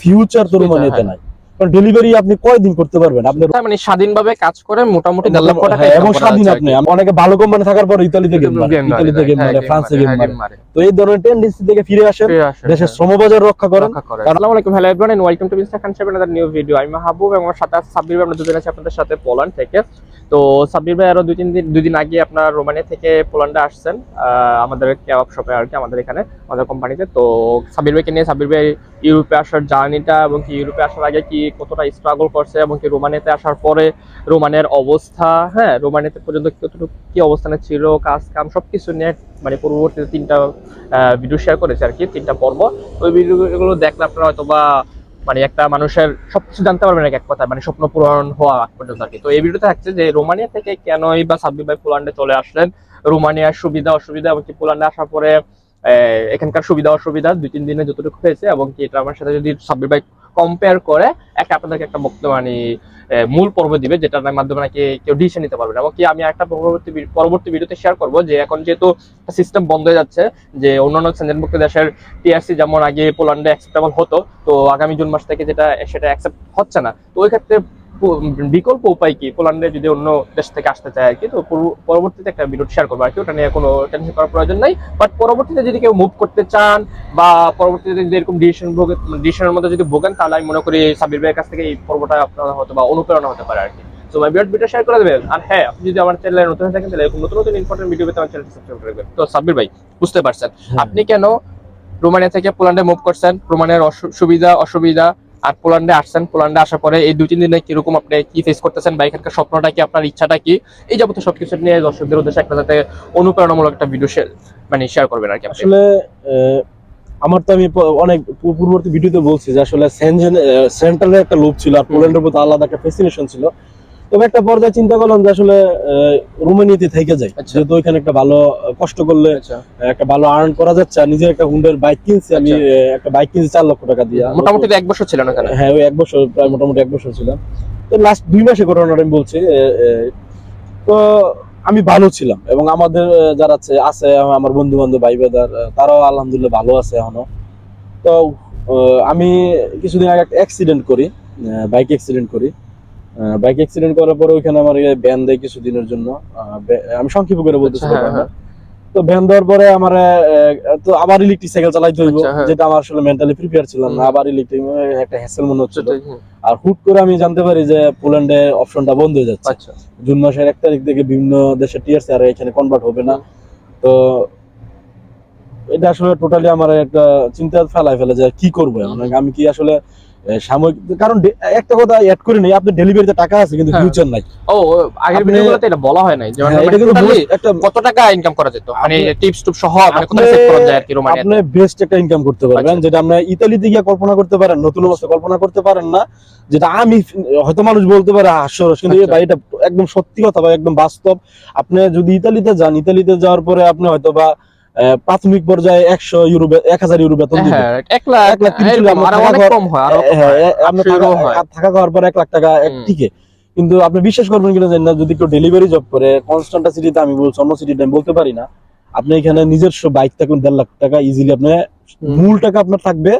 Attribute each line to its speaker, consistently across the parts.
Speaker 1: Future তো
Speaker 2: Future,
Speaker 1: রোমানিয়াতে
Speaker 2: হ্যাঁ।
Speaker 1: নাই। ডেলিভারি আপনি কয়দিন করতে পারবেন? আপনি
Speaker 2: তার মানে স্বাধীনভাবে কাজ করে মোটামুটি দেড় লক্ষ টাকা
Speaker 1: হ্যাঁ, এবং স্বাধীন আপনি। অনেকে ভালো কোম্পানি থাকার পর ইতালিতে গেম মারে।
Speaker 2: Game মারে,
Speaker 1: ইতালিতে গেম
Speaker 2: হ্যাঁ,
Speaker 1: মারে ফ্রান্সে গেম
Speaker 2: হ্যাঁ,
Speaker 1: মারে। তো এই ধরনের টেন্ডেন্সি থেকে ফিরে আসেন দেশের
Speaker 2: হ্যাঁ।
Speaker 1: শ্রমবাজার রক্ষা করেন।
Speaker 2: আসসালামু আলাইকুম hello everyone and welcome to mister Khan Saheb new video আমি মাহবুব এবং আমার সাথে সাব্বির আমরা দুজন আছি আপনাদের সাথে পোল্যান্ড থেকে। তো সাব্বির ভাই আরও দুই তিন দিন দুই দিন আগে আপনার রোমানিয়া থেকে পোল্যান্ডে আসছেন। আমাদের ক্যাব শপে আর কি, আমাদের এখানে, আমাদের কোম্পানিতে। তো সাব্বির ভাইকে নিয়ে সাব্বির ভাই ইউরোপে আসার জার্নিটা এবং কি ইউরোপে আসার আগে কি কতটা স্ট্রাগল করছে এবং কি রোমানিয়াতে আসার পরে রোমানের অবস্থা হ্যাঁ রোমানিয়াতে পর্যন্ত কতটুকু কি অবস্থানে ছিল, কাজ কাম সবকিছু নিয়ে মানে পূর্ববর্তীতে তিনটা ভিডিও শেয়ার করেছে আর কি, তিনটা পর্ব। ওই ভিডিওগুলো দেখলে আপনারা হয়তো বা মানে একটা মানুষের সবকিছু জানতে পারবেন এক কথা মানে স্বপ্ন পূরণ হওয়া পর্যন্ত আর কি। তো এই ভিডিওতে থাকছে যে রোমানিয়া থেকে কেনই বা সাব্বির ভাই পোল্যান্ডে চলে আসলেন। রোমানিয়ার সুবিধা, অসুবিধা এবং কি পোল্যান্ডে আসার পরে এখানকার সুবিধা, অসুবিধা দুই, তিন দিনে যতটুকু হয়েছে, এবং কি এটা আমার সাথে যদি সাব্বির ভাই কম্পেয়ার করে একটা আপনাদেরকে একটা মানে মূল পর্ব দিবে, যেটার মাধ্যমে নাকি কেউ ডিসিশন নিতে পারবে না। এবং কি আমি একটা পরবর্তী পরবর্তী ভিডিওতে শেয়ার করব যে এখন যেহেতু সিস্টেম বন্ধ হয়ে যাচ্ছে, যে অন্যান্য সেঞ্জনভুক্ত দেশের টিআরসি যেমন আগে পোল্যান্ডে অ্যাকসেপ্টেবল হতো, তো আগামী জুন মাস থেকে যেটা, সেটা অ্যাকসেপ্ট হচ্ছে না। তো ওই ক্ষেত্রে বিকল্প উপায় কি? পোল্যান্ডে যদি অন্য দেশ থেকে আসতে চায় আর কি তো পূর্ব- পরবর্তীতে একটা ভিডিও শেয়ার করব আর কি। ওটা নিয়ে কোনো টেনশন করার প্রয়োজন নাই। বাট পরবর্তীতে যদি কেউ মুভ করতে চান বা পরবর্তীতে যদি এরকম ডিসিশন ভোগে ডিসিশনের মধ্যে যদি ভোগেন তাহলে আমি মনে করি সাবির ভাইয়ের কাছ থেকে এই পর্বটা আপনার হয়তো বা অনুপ্রেরণা হতে পারে আর কি। তো ভাই বিরাট ভিডিও শেয়ার করে দেবেন? আর হ্যাঁ আপনি যদি আমার চ্যানেলে নতুন হয়ে থাকেন তাহলে এরকম নতুন নতুন ইম্পর্টেন্ট ভিডিও পেতে আমার চ্যানেলটি সাবস্ক্রাইব করে দেবেন। তো সাব্বির ভাই বুঝতে পারছেন? আপনি কেন রোমানিয়া থেকে পোল্যান্ডে মুভ করছেন? রোমানিয়ার সুবিধা অসুবিধা? আর পোল্যান্ডে আসছেন পোল্যান্ডে আসার পরে এই দুই তিন দিনে কীরকম আপনি কি ফেস করতেছেন বা এখানকার স্বপ্নটা কি আপনার ইচ্ছাটা কি? এই যাবত সবকিছু নিয়ে দর্শকদের উদ্দেশ্যে একটা যাতে অনুপ্রেরণামূলক একটা ভিডিও শেয়ার মানে শেয়ার করবেন আর কি
Speaker 1: আসলে আমার তো আমি অনেক পূর্ববর্তী ভিডিওতে বলছি যে আসলে সেন্ট্রালের একটা লোভ ছিল আর পোল্যান্ডের প্রতি আলাদা একটা ফেসিনেশন ছিল। তবে একটা পর্যায়ে চিন্তা করলাম যে আসলে রোমানিয়াতে থেকে যাই।
Speaker 2: আচ্ছা।
Speaker 1: যেহেতু ওইখানে একটা ভালো কষ্ট করলে
Speaker 2: আচ্ছা।
Speaker 1: একটা ভালো আর্ন করা যাচ্ছে। আর নিজের একটা হুন্ডের বাইক কিনছি আমি
Speaker 2: আচ্ছা।
Speaker 1: একটা বাইক কিনছি চার লক্ষ টাকা দিয়ে।
Speaker 2: মোটামুটি এক বছর ছিল না
Speaker 1: হ্যাঁ ওই এক বছর প্রায় মোটামুটি এক বছর ছিলাম তো লাস্ট দুই মাসে ঘটনাটা আমি বলছি তো আমি ভালো ছিলাম। এবং আমাদের যারা আছে আছে আমার বন্ধু বান্ধব ভাই বেদার তারাও আলহামদুলিল্লাহ ভালো আছে এখনও। তো আমি কিছুদিন আগে একটা অ্যাক্সিডেন্ট করি বাইক অ্যাক্সিডেন্ট করি। বাইক অ্যাক্সিডেন্ট করার পরে ওইখানে আমার ব্যান দেয় কিছুদিনের জন্য। আমি সংক্ষেপে করে বলতেছি
Speaker 2: আচ্ছা, হ্যাঁ। হ্যাঁ।
Speaker 1: তো দেওয়ার পরে আমার তো আবার ইলেকট্রিক সাইকেল চালাইতে হইব
Speaker 2: আচ্ছা, হ্যাঁ।
Speaker 1: যেটা আমার আসলে মেন্টালি প্রিপেয়ার ছিলাম না। আবার ইলেকট্রিক একটা হ্যাসেল মনে হচ্ছিল। আর হুট করে আমি জানতে পারি যে পোল্যান্ডে অপশনটা বন্ধ হয়ে যাচ্ছে।
Speaker 2: আচ্ছা।
Speaker 1: জুন মাসের এক তারিখ থেকে বিভিন্ন দেশে টিআরসি আর এখানে কনভার্ট হবে না। তো এটা আসলে টোটালি আমার একটা চিন্তা ফেলায় ফেলে যে কি করব। এখন? আমি কি আসলে সাময়িক কারণ একটা কথা অ্যাড করে নেই আপনার ডেলিভারিতে টাকা আছে কিন্তু
Speaker 2: হ্যাঁ।
Speaker 1: ফিউচার নাই
Speaker 2: ও আগের ভিডিওগুলোতে এটা বলা হয় নাই যে
Speaker 1: হ্যাঁ, এটা কিন্তু একটা
Speaker 2: কত টাকা ইনকাম করা যেত মানে টিপস টুপ সহ মানে সেভ করা যায় আর কি রোমানিয়াতে
Speaker 1: আপনি বেস্ট একটা ইনকাম করতে পারবেন
Speaker 2: আচ্ছা।
Speaker 1: যেটা আপনি ইতালিতে গিয়ে কল্পনা করতে পারেন নতুন অবস্থা কল্পনা করতে পারেন না যেটা আমি হয়তো মানুষ বলতে পারে হাস্যরস কিন্তু এই
Speaker 2: আচ্ছা।
Speaker 1: ভাই এটা একদম সত্যি কথা বা একদম বাস্তব আপনি যদি ইতালিতে যান ইতালিতে যাওয়ার পরে আপনি হয়তো বা প্রাথমিক পর্যায়ে একশো ইউরো এক হাজার ইউরো বেতন
Speaker 2: এক লাখ
Speaker 1: এক লাখ থাকা
Speaker 2: হয় কম
Speaker 1: হ্যাঁ,
Speaker 2: হয়,
Speaker 1: খাওয়ার পর এক লাখ টাকা। টিকে। কিন্তু আপনি বিশ্বাস করবেন কিনা জানি না যদি কেউ ডেলিভারি জব করে কনস্ট্যান্টা সিটিতে আমি বলছি অন্য সিটিতে আমি বলতে পারি না। আপনি এখানে নিজস্ব বাইক থাকুন দেড় লাখ টাকা ইজিলি আপনি মূল টাকা আপনার থাকবে।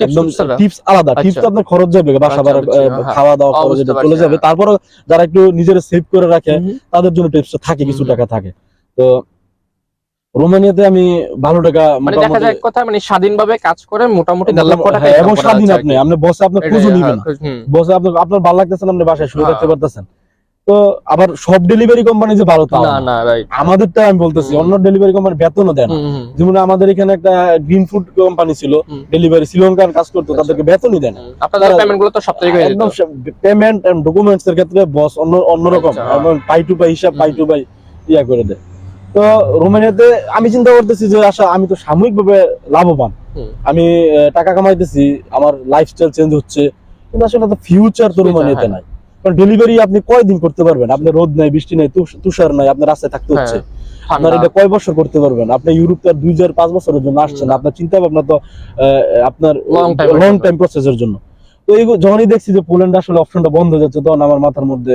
Speaker 1: একদম
Speaker 2: টিপস
Speaker 1: আলাদা।
Speaker 2: আচ্ছা।
Speaker 1: টিপস আপনার খরচ যাবে বাসা
Speaker 2: আচ্ছা,
Speaker 1: ভাড়া
Speaker 2: হ্যাঁ।
Speaker 1: খাওয়া দাওয়া খরচ চলে যাবে। তারপরে যারা একটু নিজের সেভ করে রাখে। তাদের জন্য টিপস থাকে কিছু টাকা থাকে। তো রোমানিয়াতে আমি ভালো টাকা
Speaker 2: মানে দেখা যায় কথা মানে স্বাধীনভাবে কাজ করে মোটামুটি লক্ষ টাকা
Speaker 1: হ্যাঁ, এবং স্বাধীন আপনি আপনি বসে আপনার খুঁজে
Speaker 2: হ্যাঁ,
Speaker 1: নিবেন বসে আপনার আপনার ভালো লাগতেছে না আপনি বাসায় শুয়ে। থাকতে পারতেছেন। তো আবার সব ডেলিভারি কোম্পানি যে ভালো তাও
Speaker 2: না
Speaker 1: না।
Speaker 2: রাইট
Speaker 1: আমাদেরটা আমি বলতেছি অন্য ডেলিভারি কোম্পানি বেতনও দেয় না। যেমন আমাদের এখানে একটা গ্রিন ফুড কোম্পানি ছিল ডেলিভারি শ্রীলঙ্কান কাজ করতো
Speaker 2: আচ্ছা।
Speaker 1: তাদেরকে বেতনই দেয় না।
Speaker 2: আপনাদের পেমেন্টগুলো তো সব হয়ে
Speaker 1: একদম পেমেন্ট এন্ড ডকুমেন্টস এর ক্ষেত্রে বস অন্য অন্যরকম। পাই টু পাই হিসাব পাই টু পাই ইয়া করে দেয়। তো রোমানিয়াতে আমি চিন্তা করতেছি যে আশা আমি তো সাময়িকভাবে লাভবান। আমি টাকা কামাইতেছি আমার লাইফস্টাইল চেঞ্জ হচ্ছে কিন্তু আসলে তো ফিউচার তো রোমানিয়াতে। নাই। কারণ ডেলিভারি আপনি কয়দিন করতে পারবেন? আপনার রোদ নাই বৃষ্টি নাই তুষার নাই আপনার রাস্তায় থাকতে
Speaker 2: হ্যাঁ,
Speaker 1: হচ্ছে। আপনার এটা কয় বছর করতে পারবেন? আপনি ইউরোপ তো দুই হাজার পাঁচ বছরের জন্য আসছেন আপনার চিন্তা ভাবনা তো আহ, আপনার লং। টাইম প্রসেসের জন্য। তো এই যখনই দেখছি যে পোল্যান্ড আসলে অপশনটা বন্ধ হয়ে যাচ্ছে তখন আমার মাথার মধ্যে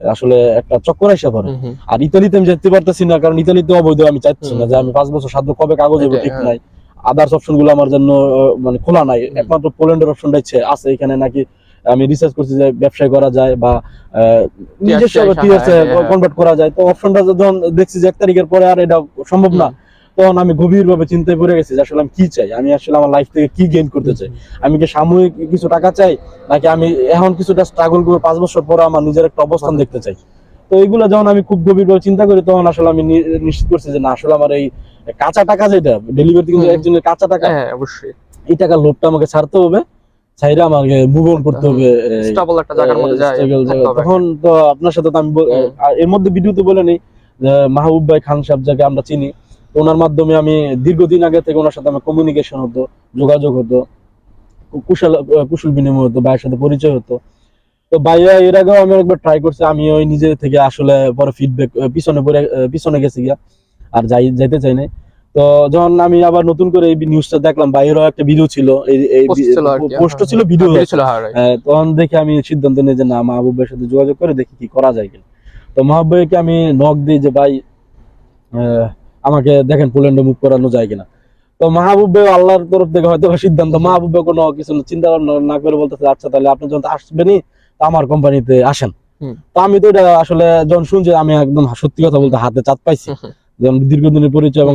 Speaker 1: আসলে একটা চক্কর এসে পড়ে। আর ইতালিতে আমি যেতে পারতেছি না কারণ ইতালিতে অবৈধ আমি চাচ্ছি না যে আমি পাঁচ বছর সাত কবে কাগজ হবে ঠিক
Speaker 2: হ্যাঁ।
Speaker 1: নাই আদার্স অপশনগুলো আমার জন্য মানে খোলা নাই একমাত্র পোল্যান্ডের অপশনটা আছে এখানে নাকি আমি রিসার্চ করছি যে ব্যবসায় করা যায় বা নিজস্ব টিএসএ
Speaker 2: হ্যাঁ।
Speaker 1: কনভার্ট করা যায় তো অপশনটা যখন দেখছি যে এক তারিখের পরে আর এটা সম্ভব না তখন আমি গভীরভাবে চিন্তায় পড়ে গেছি যে আসলে আমি কি চাই? আমি আসলে আমার লাইফ থেকে কি গেইন করতে চাই? আমি কি সাময়িক কিছু টাকা চাই? নাকি আমি এখন কিছুটা স্ট্রাগল করে পাঁচ বছর পরে আমার নিজের একটা অবস্থান দেখতে চাই? তো এইগুলো যখন আমি খুব গভীরভাবে চিন্তা করি তখন আসলে আমি নিশ্চিত করছি যে না আসলে আমার এই কাঁচা টাকা যেটা ডেলিভারি কিন্তু। একজনের কাঁচা টাকা
Speaker 2: হ্যাঁ অবশ্যই।
Speaker 1: এই টাকার লোভটা আমাকে ছাড়তে হবে ছাইরা আমাকে মুভ অন করতে হবে
Speaker 2: স্টেবল একটা জায়গার মধ্যে যায়।
Speaker 1: তখন তো আপনার সাথে তো আমি এর মধ্যে ভিডিওতে বলে নেই যে মাহবুব ভাই খান সাহেব যাকে আমরা চিনি। ওনার মাধ্যমে আমি দীর্ঘদিন আগে থেকে ওনার সাথে আমার কমিউনিকেশন হতো যোগাযোগ হতো কুশল কুশল বিনিময় হতো ভাইয়ের সাথে পরিচয় হতো। তো ভাইয়া এর আগেও আমি একবার ট্রাই করছি আমি ওই নিজে থেকে আসলে পরে ফিডব্যাক পিছনে পড়ে পিছনে গেছি গিয়া আর যাই যাইতে চাই নাই। তো যখন আমি আবার নতুন করে এই নিউজটা দেখলাম বাইরেও একটা ভিডিও ছিল এই পোস্ট
Speaker 2: হ্যাঁ,
Speaker 1: ছিল ভিডিও
Speaker 2: হ্যাঁ right.
Speaker 1: হ্যাঁ, তখন দেখে আমি সিদ্ধান্ত নিই যে না মাহবুব ভাইয়ের সাথে যোগাযোগ করে দেখি কি করা যায় কিনা। তো মাহবুব ভাইকে আমি নক দিই যে ভাই আহ, আমাকে দেখেন পোল্যান্ডে মুভ করানো যায় কিনা তো মাহবুব ভাই আল্লাহর তরফ থেকে হয়তো সিদ্ধান্ত মাহবুব ভাই কোনো কিছু চিন্তা ভাবনা না করে বলতেছে আচ্ছা তাহলে আপনি যখন আসবেনই তো আমার কোম্পানিতে আসেন। তো আমি তো এটা আসলে যখন শুনছি আমি একদম সত্যি কথা বলতে হাতে চাঁদ পাইছি। যেমন দীর্ঘদিনের পরিচয় এবং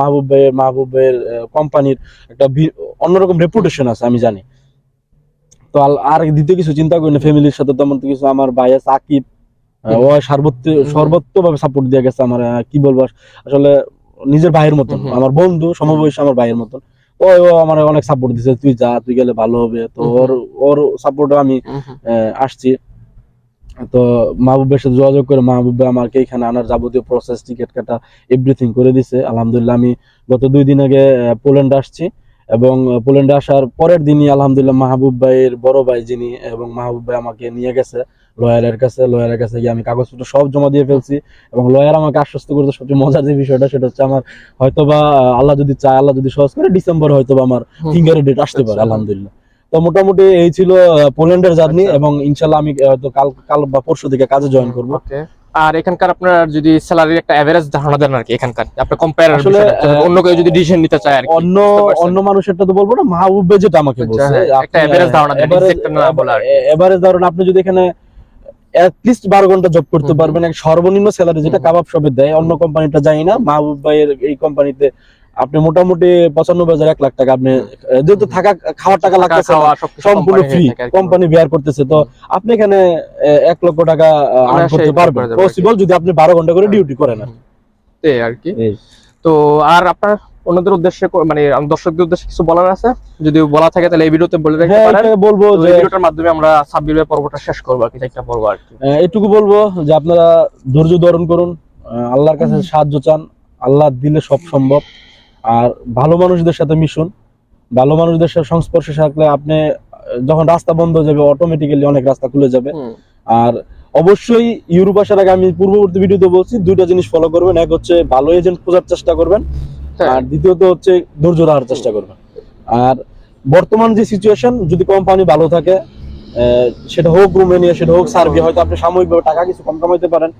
Speaker 1: মাহবুব ভাইয়ের মাহবুব ভাইয়ের কোম্পানির একটা অন্যরকম রেপুটেশন আছে আমি জানি। তো আর দ্বিতীয় কিছু চিন্তা করি না ফ্যামিলির সাথে তেমন কিছু আমার ভাই আছে আকিব। আহ, ও সাপোর্ট দিয়ে গেছে আমার কি বলব আসলে নিজের ভাইয়ের মতন আমার বন্ধু সমবয়সী আমার ভাইয়ের মতন। ও আমার অনেক সাপোর্ট দিছে তুই যা তুই গেলে ভালো হবে। তো ওর ওর সাপোর্টে আমি আসছি। তো মাহবুবের সাথে যোগাযোগ করে মাহবুব আমাকে এখানে আনার যাবতীয় প্রসেস টিকিট কাটা এভরিথিং করে দিছে। আলহামদুলিল্লাহ আমি গত দুই দিন আগে পোল্যান্ড আসছি এবং পোল্যান্ডে আসার পরের দিনই আলহামদুলিল্লাহ মাহবুব ভাইয়ের বড় ভাই যিনি এবং মাহবুব ভাই আমাকে নিয়ে গেছে। লয়ারের কাছে লয়ারের কাছে গিয়ে আমি কাগজপত্র সব জমা দিয়ে ফেলছি এবং লয়ার আমাকে আশ্বস্ত করতে সবচেয়ে মজার যে বিষয়টা সেটা হচ্ছে আমার হয়তোবা আহ, আল্লাহ যদি চায় আল্লাহ যদি সহজ করে ডিসেম্বর হয়তোবা আমার
Speaker 2: হুম।
Speaker 1: ফিঙ্গারের ডেট আসতে পারে
Speaker 2: আচ্ছা।
Speaker 1: আলহামদুলিল্লাহ তো মোটামুটি এই ছিল পোল্যান্ডের জার্নি
Speaker 2: আচ্ছা।
Speaker 1: এবং ইনশাল্লাহ আমি হয়তো কাল কাল বা পরশু থেকে কাজে জয়েন করব
Speaker 2: আর এখানকার আপনার যদি স্যালারির একটা এভারেজ ধারণা দেন আর কি এখানকার আপনি কম্পেয়ার
Speaker 1: আসলে,
Speaker 2: অন্য কেউ যদি ডিসিশন নিতে চায় আর কি
Speaker 1: অন্য? অন্য মানুষেরটা তো বলব না মাহবুব যেটা আমাকে
Speaker 2: আচ্ছা,
Speaker 1: বলছে
Speaker 2: হ্যাঁ, একটা average ধারণা দেন, exact না বলে
Speaker 1: এভারেজ ধারণা আপনি যদি এখানে লিস্ট বারো ঘণ্টা জব করতে পারবেন। সর্বনিম্ন স্যালারি যেটা কাবাব শপে দেয় অন্য কোম্পানিটা জানি না। মাহবুব ভাইয়ের এই কোম্পানিতে আপনি মোটামুটি পঁচানব্বই হাজার এক লাখ টাকা আপনি যেহেতু থাকা খাওয়ার টাকা লাগতেছে সম্পূর্ণ ফ্রি। কোম্পানি বেয়ার করতেছে। তো আপনি এখানে এক লক্ষ টাকা আর্ন করতে পারবেন। পসিবল যদি আপনি বারো ঘণ্টা করে ডিউটি করেন। আর কি।
Speaker 2: তো আর আপনার অন্যদের উদ্দেশ্যে মানে দর্শকদের উদ্দেশ্যে কিছু বলার আছে? যদি বলা থাকে তাহলে এই ভিডিওতে বলে রাখতে
Speaker 1: হ্যাঁ
Speaker 2: পারেন।
Speaker 1: বলব যে
Speaker 2: ভিডিওটার মাধ্যমে আমরা সাব্বির ভাই পর্বটা শেষ করব আর কি চারটা পর্ব আর কি।
Speaker 1: এটুকু বলব যে আপনারা ধৈর্য ধারণ করুন আল্লাহর কাছে সাহায্য চান আল্লাহ দিলে সব সম্ভব। আর ভালো মানুষদের সাথে মিশুন ভালো মানুষদের সাথে সংস্পর্শে থাকলে আপনি যখন রাস্তা বন্ধ হয়ে যাবে অটোমেটিক্যালি অনেক রাস্তা খুলে যাবে। আর অবশ্যই ইউরোপ আসার আগে আমি পূর্ববর্তী ভিডিওতে বলছি দুইটা জিনিস ফলো করবেন। এক হচ্ছে ভালো এজেন্ট খোঁজার চেষ্টা করবেন। আর দ্বিতীয়ত হচ্ছে ধৈর্য রাখার চেষ্টা করবেন। আর বর্তমান যে সিচুয়েশন যদি কোম্পানি ভালো থাকে সেটা হোক রোমেনিয়া সেটা হোক সার্বিয়া হয়তো আপনি সাময়িকভাবে টাকা কিছু কম কামাইতে পারেন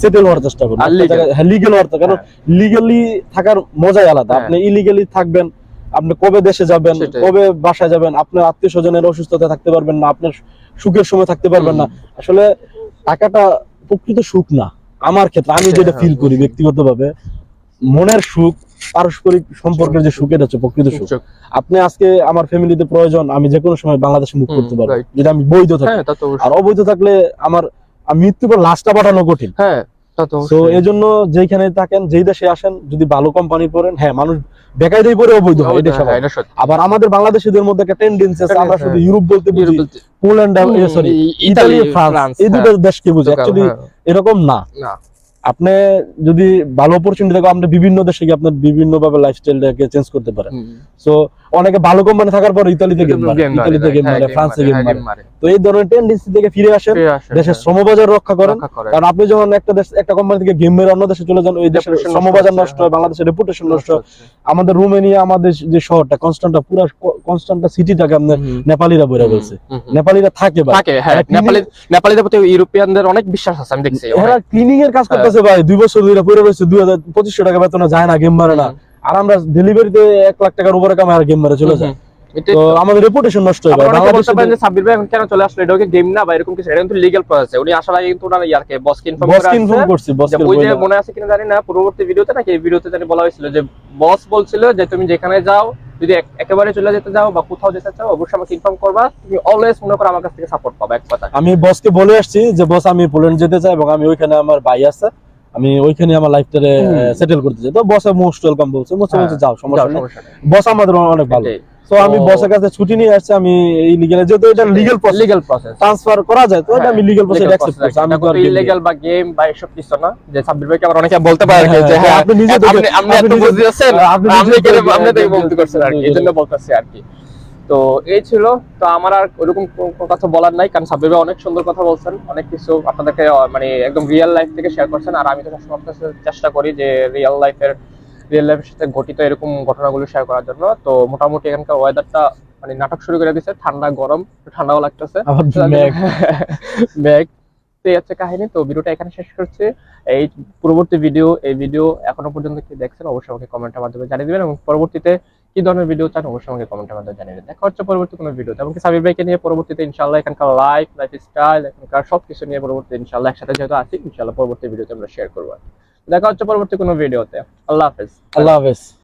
Speaker 1: সেটেল হওয়ার চেষ্টা
Speaker 2: legal।
Speaker 1: হ্যাঁ লিগেল হওয়ার কারণ লিগালি থাকার মজাই আলাদা।
Speaker 2: হ্যাঁ।
Speaker 1: আপনি ইলিগালি থাকবেন আপনি কবে দেশে যাবেন কবে বাসায় যাবেন আপনার আত্মীয় স্বজনের অসুস্থতা থাকতে পারবেন না আপনার সুখের সময় থাকতে পারবেন না। আসলে টাকাটা প্রকৃত সুখ না। আমার ক্ষেত্রে আমি
Speaker 2: হ্যাঁ,
Speaker 1: যেটা
Speaker 2: হ্যাঁ,
Speaker 1: ফিল করি। ব্যক্তিগতভাবে মনের সুখ পারস্পরিক সম্পর্কের যে সুখ এটা হচ্ছে প্রকৃত সুখ আপনি আজকে আমার ফ্যামিলিতে প্রয়োজন আমি যে কোনো সময় বাংলাদেশে মুখ করতে পারব. যদি আমি বৈধ থাকি
Speaker 2: হ্যাঁ।
Speaker 1: আর অবৈধ থাকলে আমার মৃত্যু পর লাশটা পাঠানো কঠিন
Speaker 2: হ্যাঁ তো
Speaker 1: এই জন্য যেখানে থাকেন যেই দেশে আসেন যদি ভালো কোম্পানি পড়েন হ্যাঁ মানুষ বেকায় পরে অবৈধ হয় এটা
Speaker 2: হ্যাঁ। এটা।
Speaker 1: আবার আমাদের বাংলাদেশিদের মধ্যে একটা টেন্ডেন্সি আছে আমরা। শুধু ইউরোপ বলতে বুঝি পোল্যান্ড সরি ইতালি ফ্রান্স এই দুটো দেশকে বুঝি অ্যাকচুয়ালি এরকম না
Speaker 2: না।
Speaker 1: আপনি যদি ভালো অপরচুনিটি থাকে আপনি বিভিন্ন দেশে গিয়ে আপনার বিভিন্ন ভাবে লাইফস্টাইলটাকে চেঞ্জ করতে পারেন। সো অনেকে ভালো কোম্পানি থাকার পর ইতালিতে গেম মারে
Speaker 2: Game মারে,
Speaker 1: ইতালিতে গেম
Speaker 2: হ্যাঁ,
Speaker 1: মারে ফ্রান্সে গেম
Speaker 2: হ্যাঁ,
Speaker 1: মারে। তো এই ধরনের টেন্ডেন্সি থেকে ফিরে আসেন দেশের
Speaker 2: হ্যাঁ,
Speaker 1: শ্রমবাজার রক্ষা করেন। কারণ আপনি যখন একটা দেশ একটা কোম্পানি থেকে গেম মেরে অন্য দেশে চলে যান ওই দেশের
Speaker 2: নষ্ট
Speaker 1: শ্রমবাজার নষ্ট হয় বাংলাদেশের রেপুটেশন নষ্ট হয়। আমাদের রোমেনিয়া আমাদের যে শহরটা কনস্ট্যান্টটা পুরো কনস্ট্যান্টটা সিটিটাকে আপনার নেপালিরা বইরা বলছে। নেপালিরা থাকে ভাই।
Speaker 2: থাকে হ্যাঁ। নেপালি নেপালিদের প্রতি ইউরোপিয়ানদের অনেক বিশ্বাস আছে আমি দেখছি।
Speaker 1: এরা ক্লিনিং এর কাজ করতেছে ভাই দুই বছর ধরে পরে রয়েছে দুই হাজার পঁচিশশো টাকা বেতনে যায় না গেম মারে না। আর আমরা ডেলিভারিতে এক লাখ টাকার উপরে কামাই আর গেম মেরে চলে যায়। তো। আমাদের রেপুটেশন নষ্ট হয়ে যায়
Speaker 2: সাব্বির ভাই কেন চলে আসলো? এটা গেম না বা এরকম কিছু এটা কিন্তু লিগ্যাল প্রসেস উনি আসার আগে কিন্তু ওনার ইয়ারকে বসকে ইনফর্ম
Speaker 1: বস ইনফর্ম করছি বস
Speaker 2: ওই যে মনে আছে কিনা জানি না ভিডিওতে নাকি এই ভিডিওতে জানি বলা হয়েছিল যে বস বলছিল যে তুমি যেখানে যাও যদি একেবারে চলে যেতে চাও বা কোথাও যেতে চাও অবশ্যই আমাকে ইনফর্ম করবা। তুমি অলওয়েজ মনে করো আমার কাছ থেকে সাপোর্ট পাবা এক কথা
Speaker 1: আমি বসকে বলে আসছি যে বস আমি পোল্যান্ড যেতে চাই এবং আমি ওইখানে আমার ভাই আছে। আমি ওইখানে আমার লাইফটারে। সেটেল করতে চাই। তো বস মোস্ট ওয়েলকাম বলছে। মোস্ট বলছে যাও সমস্যা নেই। বস আমাদের অনেক ভালো। তো আমি বসের কাছে ছুটি নিয়ে আসছি আমি এই লিগেল যেহেতু এটা legal process
Speaker 2: legal process
Speaker 1: transfer করা যায় তো এটা আমি লিগেল প্রসেস অ্যাকসেপ্ট করছি আমি তো
Speaker 2: ইলিগাল বা গেম বা এসব কিছু না যে সাব্বির ভাইকে আবার অনেকে বলতে পারে
Speaker 1: হ্যাঁ,
Speaker 2: যে
Speaker 1: হ্যাঁ,
Speaker 2: হ্যাঁ
Speaker 1: আপনি নিজে
Speaker 2: আপনি আপনি এত বুঝতে আছেন
Speaker 1: আপনি
Speaker 2: কেন আপনি বলতে করছেন আর কি
Speaker 1: একদম-
Speaker 2: এই জন্য বলতেছি আর কি। তো এই ছিল তো আমার আর ওরকম কথা বলার নাই কারণ সাব্বির ভাই অনেক সুন্দর কথা বলছেন অনেক কিছু আপনাদেরকে মানে একদম রিয়েল লাইফ থেকে শেয়ার করছেন আর আমি তো সবসময় চেষ্টা করি যে রিয়েল লাইফের রিয়েল লাইফের সাথে ঘটিত এরকম ঘটনাগুলো শেয়ার করার জন্য। তো মোটামুটি এখানকার ওয়েদারটা মানে নাটক শুরু করে দিচ্ছে ঠান্ডা গরম ঠান্ডাও লাগতেছে। ব্যাগ তো এই হচ্ছে কাহিনী। তো ভিডিওটা এখানে শেষ করছি। এই পরবর্তী ভিডিও এই ভিডিও এখনও পর্যন্ত কি দেখছেন অবশ্যই আমাকে কমেন্টের মাধ্যমে জানিয়ে দেবেন। এবং পরবর্তীতে কি ধরনের ভিডিও চান অবশ্যই আমাকে কমেন্টের মাধ্যমে জানিয়ে দেবেন। দেখা হচ্ছে পরবর্তী কোনো ভিডিও এমনকি সাবির ভাইকে নিয়ে পরবর্তীতে ইনশাল্লাহ এখানকার লাইফ লাইফ স্টাইল এখানকার সবকিছু নিয়ে পরবর্তী ইনশাল্লাহ একসাথে যেহেতু আছি ইনশাল্লাহ পরবর্তী ভিডিওতে আমরা শেয়ার করব দেখা হচ্ছে পরবর্তী কোনো ভিডিওতে। আল্লাহ হাফিজ।
Speaker 1: আল্লাহ হাফেজ।